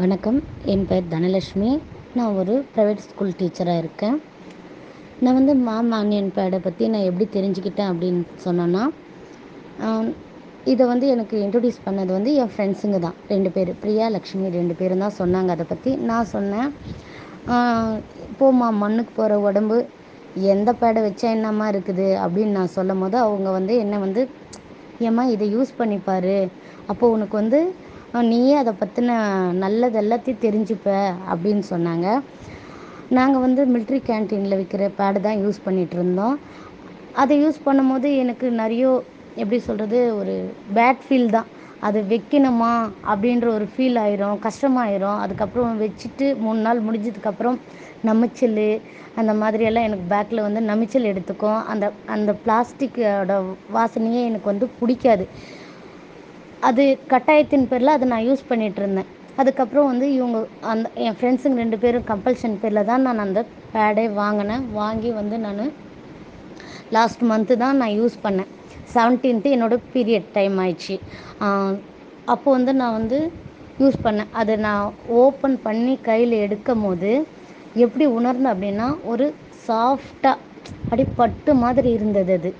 வணக்கம். என் பெயர் தனலட்சுமி. நான் ஒரு ப்ரைவேட் ஸ்கூல் டீச்சராக இருக்கேன். நான் வந்து மாம் ஆனியன் பேடை பற்றி நான் எப்படி தெரிஞ்சுக்கிட்டேன் அப்படின்னு சொன்னேன்னா இதை வந்து எனக்கு இன்ட்ரடியூஸ் பண்ணது வந்து என் ஃப்ரெண்ட்ஸுங்க தான். ரெண்டு பேர். பிரியா லக்ஷ்மி ரெண்டு பேரும் தான் சொன்னாங்க அதை பற்றி நான் சொன்னேன் போம்மா மண்ணுக்கு போகிற உடம்பு எந்த பேடை வச்சா என்னம்மா இருக்குது அப்படின்னு நான் சொல்லும் போது அவங்க வந்து என்னை வந்து ஏம்மா இதை யூஸ் பண்ணிப்பார். அப்போது உனக்கு வந்து நீயே அதை பற்றின நல்லது எல்லாத்தையும் தெரிஞ்சுப்ப அப்படின்னு சொன்னாங்க. நாங்கள் வந்து மிலிட்ரி கேன்டீனில் விற்கிற பேடு தான் யூஸ் பண்ணிகிட்டு இருந்தோம். அதை யூஸ் பண்ணும்போது எனக்கு நிறைய எப்படி சொல்கிறது ஒரு பேட் ஃபீல் தான். அது வைக்கணுமா அப்படின்ற ஒரு ஃபீல் ஆயிரும் கஷ்டமாயிரும். அதுக்கப்புறம் வச்சுட்டு மூணு நாள் முடிஞ்சதுக்கப்புறம் நமைச்சல் அந்த மாதிரியெல்லாம் எனக்கு பேக்கில் வந்து நமைச்சல் எடுத்துக்கும். அந்த அந்த பிளாஸ்டிக்கோட வாசனையே எனக்கு வந்து பிடிக்காது. அது கட்டாயத்தின் பேரில் அதை நான் யூஸ் பண்ணிகிட்டு இருந்தேன் அதுக்கப்புறம் வந்து இவங்க அந்த என் ஃப்ரெண்ட்ஸுங்க ரெண்டு பேரும் கம்பல்ஷன் பேரில் தான் நான் அந்த பேடே வாங்கினேன். வாங்கி வந்து நான் லாஸ்ட் மந்த்து தான் நான் யூஸ் பண்ணேன். செவன்டீன்த்து என்னோடய பீரியட் டைம் ஆயிடுச்சு. அப்போது வந்து நான் வந்து யூஸ் பண்ணேன். அதை நான் ஓப்பன் பண்ணி கையில் எடுக்கும் போது எப்படி உணர்ந்தேன் அப்படின்னா ஒரு சாஃப்டாக அப்படி பட்டு மாதிரி இருந்தது அது.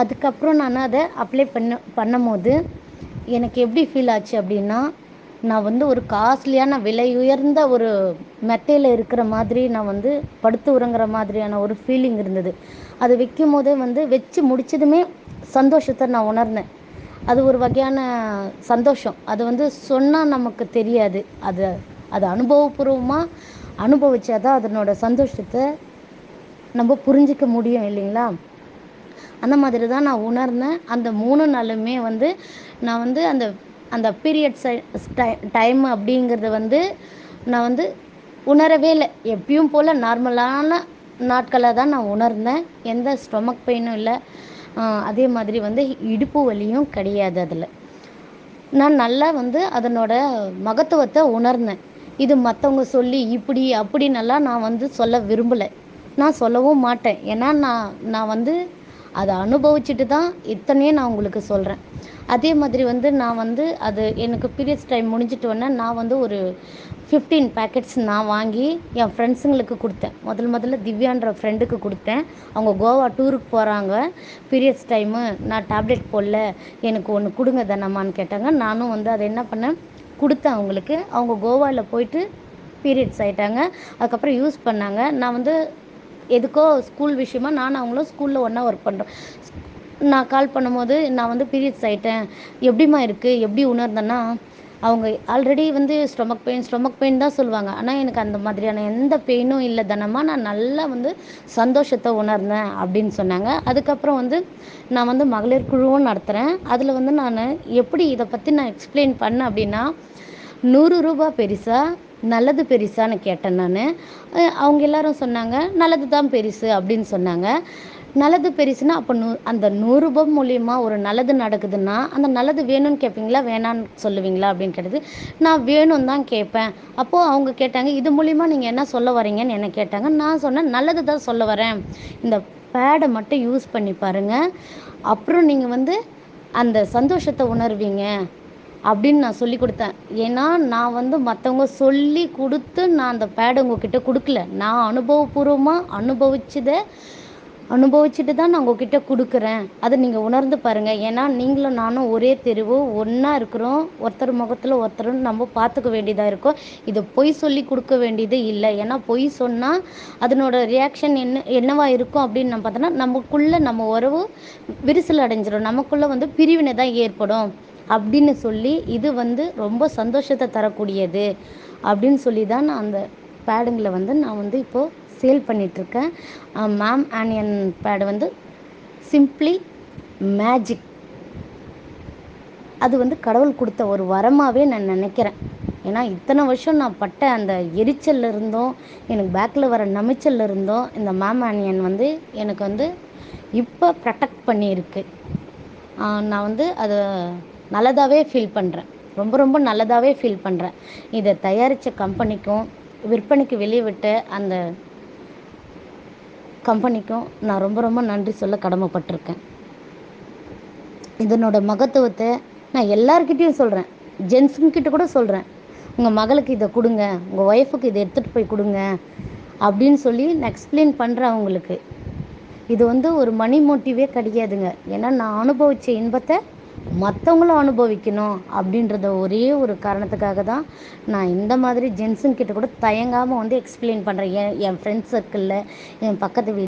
அதுக்கப்புறம் நான் அதை அப்ளை பண்ண பண்ணும் போது எனக்கு எப்படி ஃபீல் ஆச்சு அப்படின்னா நான் வந்து ஒரு காஸ்ட்லியான விலை உயர்ந்த ஒரு மெத்தையில் இருக்கிற மாதிரி நான் வந்து படுத்து உறங்குற மாதிரியான ஒரு ஃபீலிங் இருந்தது. அது வைக்கும் போதே வந்து வச்சு முடிச்சதுமே சந்தோஷத்தை நான் உணர்ந்தேன். அது ஒரு வகையான சந்தோஷம். அது வந்து சொன்னால் நமக்கு தெரியாது. அது அது அனுபவபூர்வமாக அனுபவிச்சாதான் அதனோட சந்தோஷத்தை நம்ம புரிஞ்சிக்க முடியும் இல்லைங்களா? அந்த மாதிரி தான் நான் உணர்ந்தேன். அந்த மூணு நாளுமே வந்து நான் வந்து அந்த அந்த பீரியட்ஸ் டைம் அப்படிங்கிறது வந்து நான் வந்து உணரவே இல்லை. எப்பயும் போல் நார்மலான நாட்களை தான் நான் உணர்ந்தேன். எந்த ஸ்டொமக் பெயினும் இல்லை. அதே மாதிரி வந்து இடுப்பு வலியும் கிடையாது அதில். நான் நல்லா வந்து அதனோட மகத்துவத்தை உணர்ந்தேன். இது மற்றவங்க சொல்லி இப்படி அப்படின்னெல்லாம் நான் வந்து சொல்ல விரும்பலை. நான் சொல்லவும் மாட்டேன். ஏன்னா நான் நான் வந்து அதை அனுபவிச்சுட்டு தான் இத்தனையே நான் உங்களுக்கு சொல்கிறேன் அதே மாதிரி வந்து நான் வந்து அது எனக்கு பீரியட்ஸ் டைம் முடிஞ்சிட்டோன்னே நான் வந்து ஒரு ஃபிஃப்டீன் பேக்கெட்ஸ் நான் வாங்கி என் ஃப்ரெண்ட்ஸுங்களுக்கு கொடுத்தேன். முதல் முதல்ல திவ்யான்ற ஃப்ரெண்டுக்கு கொடுத்தேன். அவங்க கோவா டூருக்கு போகிறாங்க பீரியட்ஸ் டைமு நான் டேப்லெட் போடல எனக்கு ஒன்று கொடுங்க தானம்மான்னு கேட்டாங்க. நானும் வந்து அதை என்ன பண்ணேன் கொடுத்தேன் அவங்களுக்கு. அவங்க கோவாவில் போயிட்டு பீரியட்ஸ் ஆகிட்டாங்க அதுக்கப்புறம் யூஸ் பண்ணாங்க. நான் வந்து எதுக்கோ ஸ்கூல் விஷயமா நான் அவங்களும் ஸ்கூலில் ஒன்றா ஒர்க் பண்ணுறோம் நான் கால் பண்ணும்போது நான் வந்து பீரியட்ஸ் ஆகிட்டேன் எப்படிம்மா இருக்குது எப்படி உணர்ந்தேன்னா அவங்க ஆல்ரெடி வந்து ஸ்டொமக் பெயின் ஸ்டொமக் பெயின் தான் சொல்லுவாங்க. ஆனால் எனக்கு அந்த மாதிரியான எந்த பெயினும் இல்லை. தானம்மா நான் நல்லா வந்து சந்தோஷத்தை உணர்ந்தேன் அப்படின்னு சொன்னாங்க. அதுக்கப்புறம் வந்து நான் வந்து மகளிர் குழுவும் நடத்துகிறேன் அதில் வந்து நான் எப்படி இதை பற்றி நான் எக்ஸ்பிளைன் பண்ணேன் அப்படின்னா நூறு ரூபா பெருசாக நல்லது பெருசான்னு கேட்டேன் நான். அவங்க எல்லாரும் சொன்னாங்க நல்லது தான் பெருசு அப்படின்னு சொன்னாங்க. நல்லது பெருசுன்னா அப்போ நூ அந்த நூறுரூபா மூலியமா ஒரு நல்லது நடக்குதுன்னா அந்த நல்லது வேணும்னு கேட்பீங்களா வேணான்னு சொல்லுவீங்களா? அப்படின்னு கேட்டது. நான் வேணும் தான் கேட்பேன் அப்போது அவங்க கேட்டாங்க இது மூலிமா நீங்கள் என்ன சொல்ல வரீங்கன்னு என்ன கேட்டாங்க. நான் சொன்னேன் நல்லது தான் சொல்ல வரேன். இந்த பேடை மட்டும் யூஸ் பண்ணி பாருங்கள் அப்புறம் நீங்கள் வந்து அந்த சந்தோஷத்தை உணர்வீங்க. அப்படின்னு நான் சொல்லி கொடுத்தேன். ஏன்னா நான் வந்து மற்றவங்க சொல்லி கொடுத்து நான் அந்த பேடை உங்ககிட்ட கொடுக்கல. நான் அனுபவபூர்வமாக அனுபவிச்சதை அனுபவிச்சுட்டு தான் நான் உங்ககிட்ட கொடுக்குறேன். அதை நீங்கள் உணர்ந்து பாருங்கள் ஏன்னா நீங்களும் நானும் ஒரே தெருவு ஒன்றா இருக்கிறோம். ஒருத்தர் முகத்தில் ஒருத்தர் நம்ம பார்த்துக்க வேண்டியதாக இருக்கும். இதை பொய் சொல்லி கொடுக்க வேண்டியது இல்லை. ஏன்னா பொய் சொன்னால் அதனோட ரியாக்ஷன் என்ன என்னவாக இருக்கும் அப்படின்னு நம்ம பார்த்தோன்னா நமக்குள்ளே நம்ம உறவு விரிசல் அடைஞ்சிடும் நமக்குள்ளே வந்து பிரிவினை தான் ஏற்படும். அப்படின்னு சொல்லி இது வந்து ரொம்ப சந்தோஷத்தை தரக்கூடியது அப்படின்னு சொல்லி தான் நான் அந்த பேடுங்களை வந்து நான் வந்து இப்போது சேல் பண்ணிகிட்ருக்கேன் மேம் ஆனியன் பேடு வந்து சிம்ப்ளி மேஜிக் அது வந்து கடவுள் கொடுத்த ஒரு வரமாகவே நான் நினைக்கிறேன். ஏன்னா இத்தனை வருஷம் நான் பட்ட அந்த எரிச்சல்ல இருந்தும் எனக்கு பேக்கில் வர நமைச்சல்ல இருந்தும் இந்த மேம் ஆனியன் வந்து எனக்கு வந்து இப்போ ப்ரொடெக்ட் பண்ணியிருக்கு. நான் வந்து அதை நல்லதாகவே ஃபீல் பண்ணுறேன் ரொம்ப ரொம்ப நல்லதாகவே ஃபீல் பண்ணுறேன் இதை தயாரித்த கம்பெனிக்கும் விற்பனைக்கு வெளியே விட்ட அந்த கம்பெனிக்கும் நான் ரொம்ப ரொம்ப நன்றி சொல்ல கடமைப்பட்டிருக்கேன். இதனோட மகத்துவத்தை நான் எல்லார்கிட்டேயும் சொல்கிறேன் ஜென்ஸுங்கிட்ட கூட சொல்கிறேன் உங்கள் மகளுக்கு இதை கொடுங்க. உங்கள் ஒய்ஃபுக்கு இதை எடுத்துகிட்டு போய் கொடுங்க. அப்படின்னு சொல்லி நான் எக்ஸ்பிளைன் பண்ணுறேன் அவங்களுக்கு. இது வந்து ஒரு மணி மோட்டிவே கிடையாதுங்க. ஏன்னா நான் அனுபவித்த இன்பத்தை மற்றவங்களும் அனுபவிக்கணும் அப்படின்றத ஒரே ஒரு காரணத்துக்காக தான் நான் இந்த மாதிரி ஜென்ஸுங்கிட்ட கூட தயங்காமல் வந்து எக்ஸ்பிளைன் பண்ணுறேன் என் என் ஃப்ரெண்ட்ஸ் சர்க்கிளில் என் பக்கத்து வீ